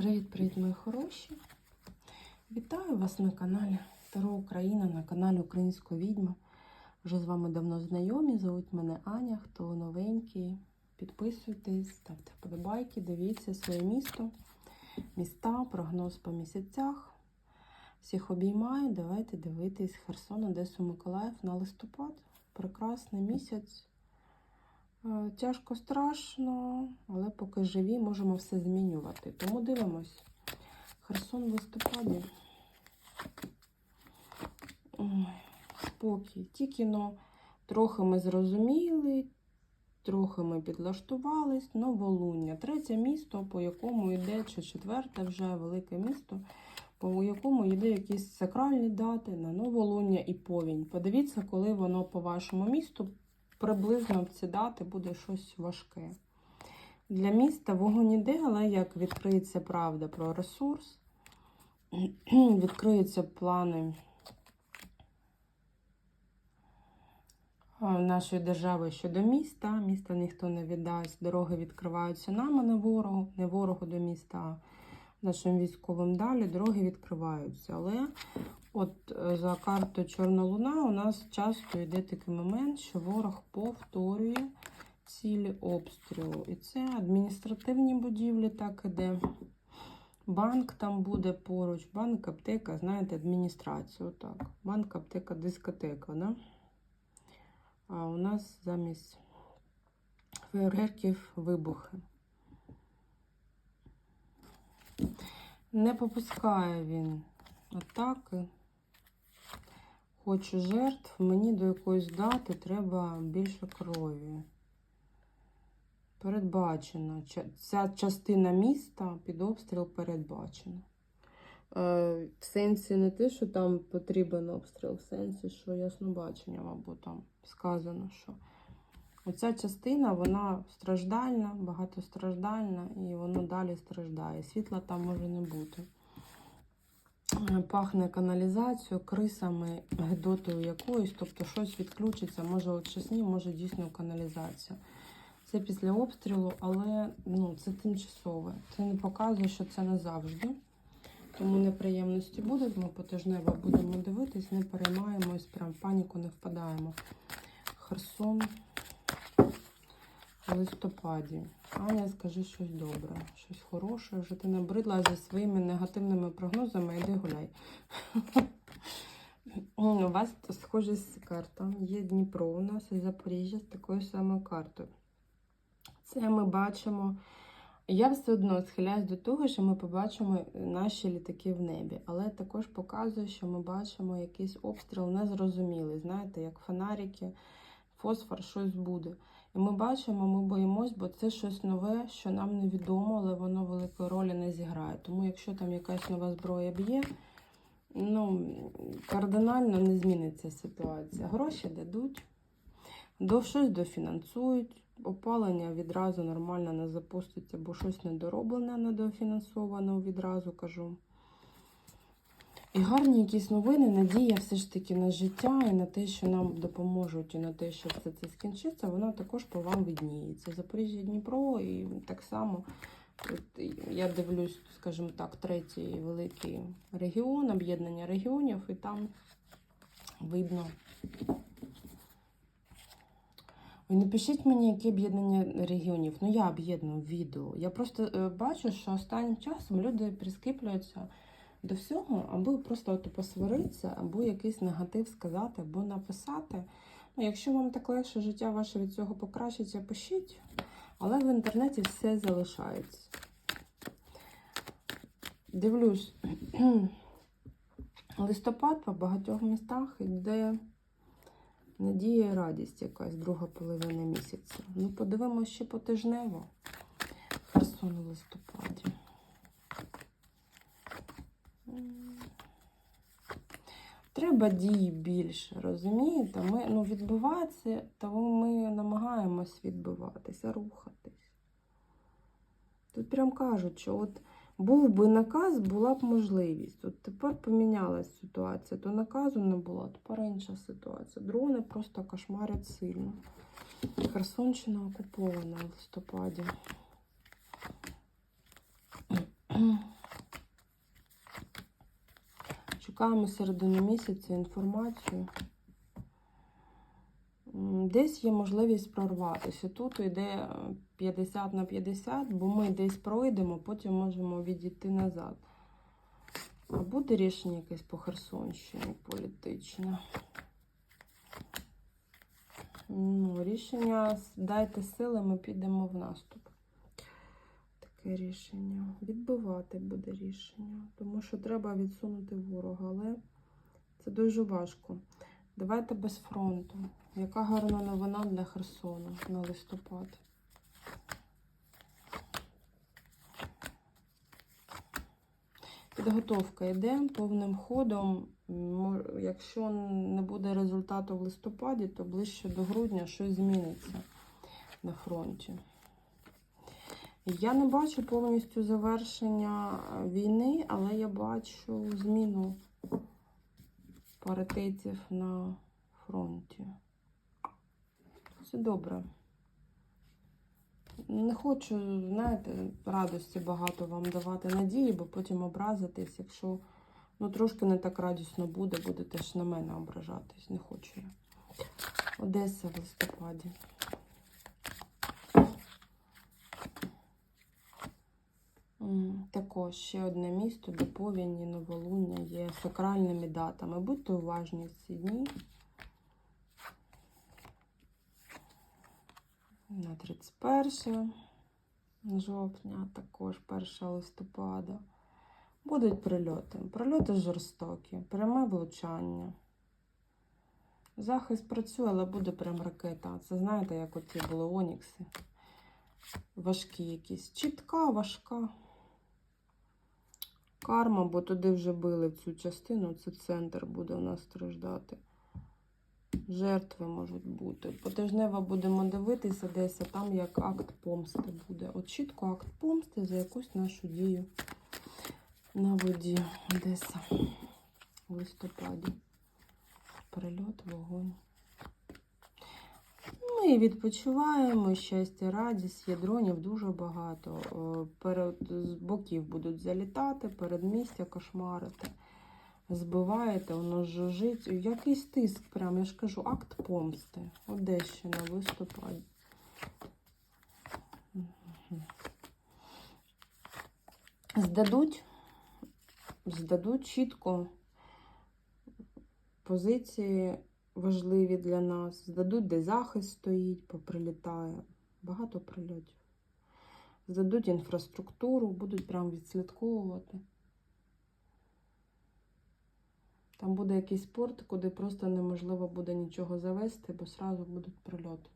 Привіт-привіт, мої хороші! Вітаю вас на каналі Таро Україна, на каналі Української відьми. Вже з вами давно знайомі. Зовуть мене Аня. Хто новенький, підписуйтесь, ставте вподобайки, дивіться своє місто, міста, прогноз по місяцях. Всіх обіймаю. Давайте дивитись Херсон, Одесу, Миколаїв на листопад. Прекрасний місяць. Е, Тяжко страшно, але поки живі, можемо все змінювати. Тому дивимось. Херсон в листопаді. Ой, Спокій. Тільки ну, трохи ми зрозуміли, трохи ми підлаштувались. Новолуння. Третє місто, по якому йде, чи четверте вже велике місто, по якому йде якісь сакральні дати на новолуння і повінь. Подивіться, коли воно по вашому місту приблизно в ці дати буде щось важке. Для міста вогонь іде, але як відкриється правда про ресурс, відкриються плани нашої держави щодо міста. Міста ніхто не віддасть, дороги відкриваються нам, а не ворогу, не ворогу до міста, а нашим військовим далі дороги відкриваються. Але От е, за картою Чорна Луна у нас часто йде такий момент, що ворог повторює цілі обстрілу. І це адміністративні будівлі, так іде. Банк там буде поруч, банк, аптека, знаєте, адміністрація. Отак. Банк, аптека, дискотека. Да? А у нас замість фейерверків вибухи. Не попускає він атаки. Хочу жертв, мені до якоїсь дати треба більше крові. Передбачено. Ця частина міста під обстріл передбачена. Е, в сенсі не те, що там потрібен обстріл, в сенсі, що яснобачення, мабуть, там сказано, що оця частина, вона страждальна, багатостраждальна, і воно далі страждає. Світла там може не бути. Е, Пахне каналізацією, крисами, гедотою якоюсь, тобто щось відключиться, може от чесні, може дійсно каналізація. Це після обстрілу, але ну, це тимчасове. Це не показує, що це назавжди. Тому неприємності будуть. Ми потижнево будемо дивитись, не переймаємось, прям в паніку не впадаємо. Херсон в листопаді. Аня, скажи щось добре, щось хороше. Вже ти набридла зі своїми негативними прогнозами, іди гуляй. У вас схожа карта. Є Дніпро у нас і Запоріжжя з такою самою картою. Це ми бачимо. Я все одно схиляюсь до того, що ми побачимо наші літаки в небі, але також показує, що ми бачимо якийсь обстріл незрозумілий. Знаєте, як фонарики, фосфор, щось буде. І ми бачимо, ми боїмось, бо це щось нове, що нам невідомо, але воно великої ролі не зіграє. Тому якщо там якась нова зброя б'є, ну, кардинально не зміниться ситуація. Гроші дадуть, щось дофінансують, опалення відразу нормально не запуститься, бо щось недороблене, недофінансовано відразу кажу. І гарні якісь новини, надія все ж таки на життя і на те, що нам допоможуть, і на те, що все це скінчиться, вона також по вам видніється. Запоріжжя Дніпро, і так само от я дивлюсь, скажімо так, третій великий регіон, об'єднання регіонів, і там видно. Ви напишіть мені, яке об'єднання регіонів. Ну, я об'єдную відео. Я просто е, бачу, що останнім часом люди прискіплюються до всього, або просто от посваритися, або якийсь негатив сказати, або написати. Ну, якщо вам так легше життя ваше від цього покращиться, пишіть, але в інтернеті все залишається. Дивлюсь, листопад по багатьох містах йде надія і радість якась друга половина місяця. Ну, подивимося ще потижнево. Херсон у листопаді. Треба дії більше, розумієте? Ми ну, відбиватися, тому ми намагаємось відбиватися, рухатись. Тут прям кажуть, що от був би наказ, була б можливість. От тепер помінялась ситуація. То наказу не було, тепер інша ситуація. Дрони просто кошмарять сильно. Херсонщина окупована в листопаді. Чекаємо середину місяця інформацію. Десь є можливість прорватися. Тут йде е, 50 на 50, бо ми десь пройдемо, потім можемо відійти назад. А буде рішення якесь по Херсонщині політичне? Ну, рішення дайте сили, ми підемо в наступ. Таке рішення. Відбивати буде рішення. Тому що треба відсунути ворога, але це дуже важко. Давайте без фронту. Яка гарна новина для Херсону на листопад? Підготовка йде повним ходом. Якщо не буде результату в листопаді, то ближче до грудня щось зміниться на фронті. Я не бачу повністю завершення е, війни, але я бачу зміну паритетів на фронті. Все добре. Не хочу, знаєте, радості багато вам давати надії, бо потім образитись, якщо ну, трошки не так радісно буде, будете ж на мене ображатись. Не хочу я. Одеса в листопаді. Також ще одне місто, де повінь і новолуння є сакральними датами. Будьте уважні в ці дні. На 31 жовтня, також 1 листопада. Будуть прильоти. Прильоти жорстокі, пряме влучання. Захист працює, але буде прям ракета. Це знаєте, як оці були Онікси. Важкі якісь. Чітка, важка. Карма, бо туди вже били цю частину, це центр буде у нас страждати. Жертви можуть бути. Потижнево будемо дивитися десь, а там як акт помсти буде. От чітко акт помсти за якусь нашу дію на воді. Одеса в листопаді. Прильот, вогонь. Ми відпочиваємо, щастя, радість, є дронів дуже багато. Е, Перед, з боків будуть залітати, передмістя кошмарити. Збиваєте, воно жужить. Якийсь тиск, прям, я ж кажу, акт помсти. Одещина, в листопаді. Мгм. Здадуть, здадуть чітко позиції важливі для нас. Здадуть, де захист стоїть, поприлітає. Багато прильотів. Здадуть інфраструктуру, будуть прям відслідковувати. Там буде якийсь порт, куди просто неможливо буде нічого завести, бо сразу будуть прильоти.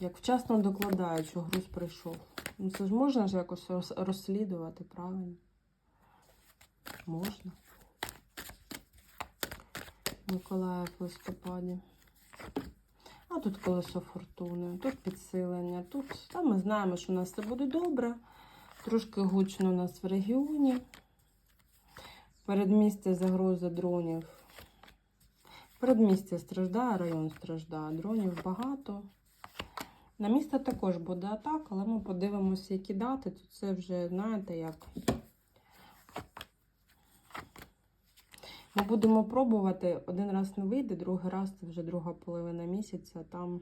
Як вчасно докладають, що груз прийшов. Ну це ж можна ж якось розслідувати, правильно? Можна. Миколаїв в листопаді. А тут колесо фортуни, тут підсилення, тут та ми знаємо, що у нас все буде добре. Трошки гучно у нас в регіоні. Передмістя загроза дронів. Передмістя страждає, район страждає. Дронів багато. На місто також буде атака, але ми подивимося, які дати. Тут це вже, знаєте, як. Ми будемо пробувати. Один раз не вийде, другий раз це вже друга половина місяця. Там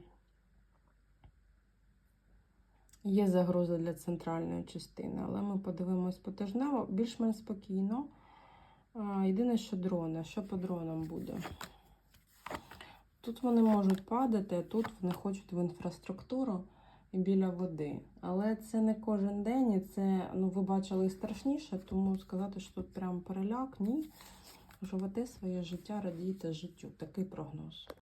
є загроза для центральної частини, але ми подивимось потижнево, більш-менш спокійно. Єдине, що дрони. Що по дронам буде? Тут вони можуть падати, а тут вони хочуть в інфраструктуру і біля води. Але це не кожен день, і це, ну, ви бачили і страшніше, тому сказати, що тут прям переляк, ні. Живете своє життя, радійте життю. Такий прогноз.